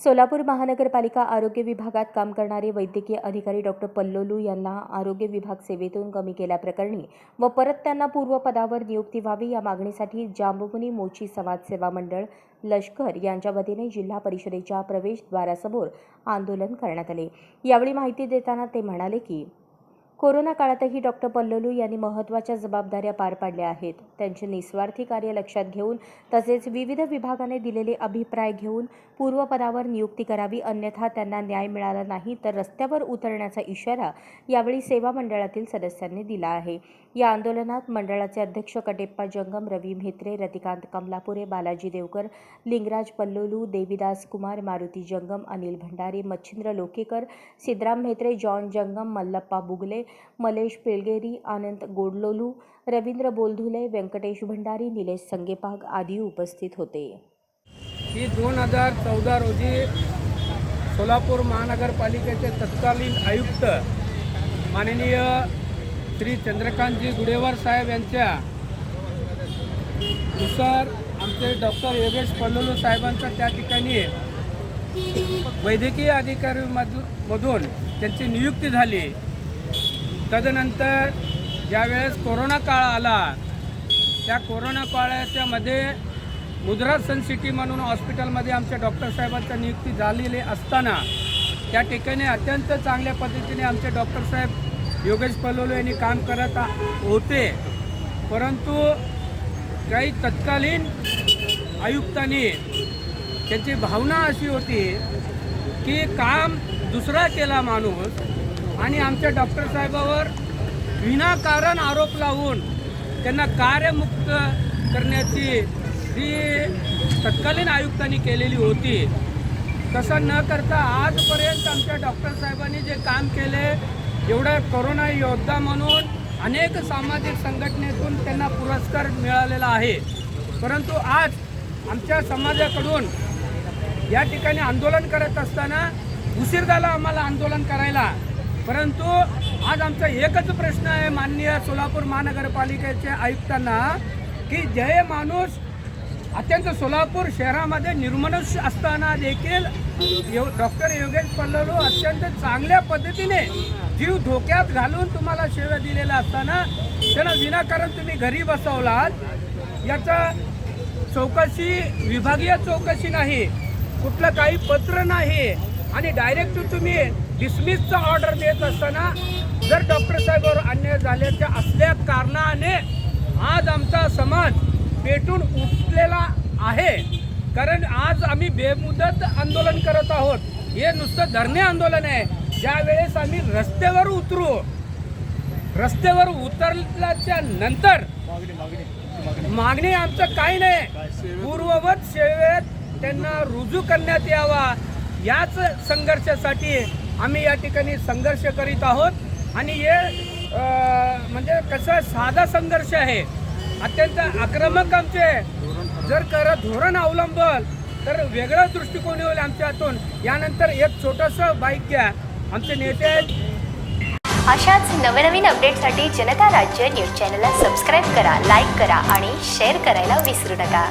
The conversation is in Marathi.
सोलापूर महानगरपालिका आरोग्य विभागात काम करणारे वैद्यकीय अधिकारी डॉक्टर पल्लोलू यांना आरोग्य विभाग सेवेतून कमी केल्याप्रकरणी व परत त्यांना पूर्वपदावर नियुक्ती व्हावी या मागणीसाठी जांबुमुनी मोची समाजसेवा मंडळ लष्कर यांच्या वतीने जिल्हा परिषदेच्या प्रवेशद्वारासमोर आंदोलन करण्यात आले. यावेळी माहिती देताना ते म्हणाले की कोरोना काळातही डॉक्टर पल्लोलू यांनी महत्त्वाच्या जबाबदाऱ्या पार पाडल्या आहेत. त्यांचे निस्वार्थी कार्य लक्षात घेऊन तसेच विविध विभागाने दिलेले अभिप्राय घेऊन पूर्वपदावर नियुक्ती करावी अन्यथा त्यांना न्याय मिळाला नाही तर रस्त्यावर उतरण्याचा इशारा यावेळी सेवा मंडळातील सदस्यांनी दिला आहे. या आंदोलनात मंडळाचे अध्यक्ष कटेप्पा जंगम रवी म्हेत्रे रतिकांत कमलापुरे बालाजी देवकर लिंगराज पल्लोलू देविदास कुमार मारुती जंगम अनिल भंडारी मच्छिंद्र लोकेकर सिद्धराम म्हेत्रे जॉन जंगम मल्लप्पा बुगले मलेश पेलगेरी आनंद गोडलोलू रवींद्र बोलधुले व्यंकटेश भंडारी निलेश संगेपाग आदी उपस्थित होते. ही दोन हजार चौदा रोजी सोलापूर महानगरपालिकेचे तत्कालीन आयुक्त माननीय श्री चंद्रकांतजी गुडेवार साहेब यांच्या नुसार आमचे डॉक्टर योगेश पल्लोलू साहेबांचा त्या ठिकाणी वैद्यकीय अधिकारी मधून त्यांची नियुक्ती झाली. तदनंतर ज्यावेळेस कोरोना काळ आला त्या कोरोना काळाच्या मध्ये मुद्रा सन सिटी म्हणून हॉस्पिटलमध्ये आमच्या डॉक्टर साहेबांची नियुक्ती झालेली असताना त्या ठिकाणी अत्यंत चांगल्या पद्धतीने आमचे डॉक्टर साहेब योगेश पलोलो यांनी काम करत आ- होते. परंतु काही तत्कालीन आयुक्तांनी त्यांची भावना अशी होती की काम दुसरा केला माणूस आणि आमच्या डॉक्टर साहेबावर विनाकारण आरोप लावून त्यांना कार्यमुक्त करण्याची जी तत्कालीन आयुक्तांनी केलेली होती तसं न करता आजपर्यंत आमच्या डॉक्टर साहेबांनी जे काम केले एवढ्या कोरोना योद्धा म्हणून अनेक सामाजिक संघटनेतून त्यांना पुरस्कार मिळालेला आहे. परंतु आज आमच्या समाजाकडून या ठिकाणी आंदोलन करत असताना उशीर झाला आम्हाला आंदोलन करायला परंतु आज आमचा एकच प्रश्न आहे माननीय सोलापूर महानगरपालिकेचे आयुक्तांना की जे माणूस अत्यंत सोलापूर शहरामध्ये निर्मनुष्य असताना देखील यो डॉक्टर योगेश पल्लू अत्यंत चांगल्या पद्धतीने जीव धोक्यात घालून तुम्हाला सेवा दिलेला असताना त्यांना विनाकारण तुम्ही घरी बसवलात. याचा चौकशी विभागीय चौकशी नाही कुठलं काही पत्र नाही. आणि डायरेक्ट तुम्ही डिसमिसचा ऑर्डर देत असताना जर डॉक्टर साहेबांवर अन्याय झाल्याच्या असल्या कारणाने आज आमचा समाज पेटून उठलेला आहे. कारण आज आम्ही बेमुदत आंदोलन करत आहोत. हे नुसतं धरणे आंदोलन आहे. ज्यावेळेस आम्ही रस्त्यावर उतरू रस्त्यावर उतरल्याच्या नंतर मागणी आमचं काही नाही. पूर्ववत सेवेत त्यांना रुजू करण्यात यावा. याच संघर्षासाठी आम्ही या ठिकाणी संघर्ष करीत आहोत. आणि हे म्हणजे कसं साधा संघर्ष आहे. अत्यंत आक्रमक आमचे जर कर धोरण अवलंबल तर वेगळा दृष्टिकोन होईल आमच्या हातून यानंतर एक छोटंसं बाईक घ्या. आमचे नेते आहेत. अशाच नवनवीन अपडेटसाठी जनता राज्य न्यूज चॅनलला सबस्क्राईब करा लाईक करा आणि शेअर करायला विसरू नका.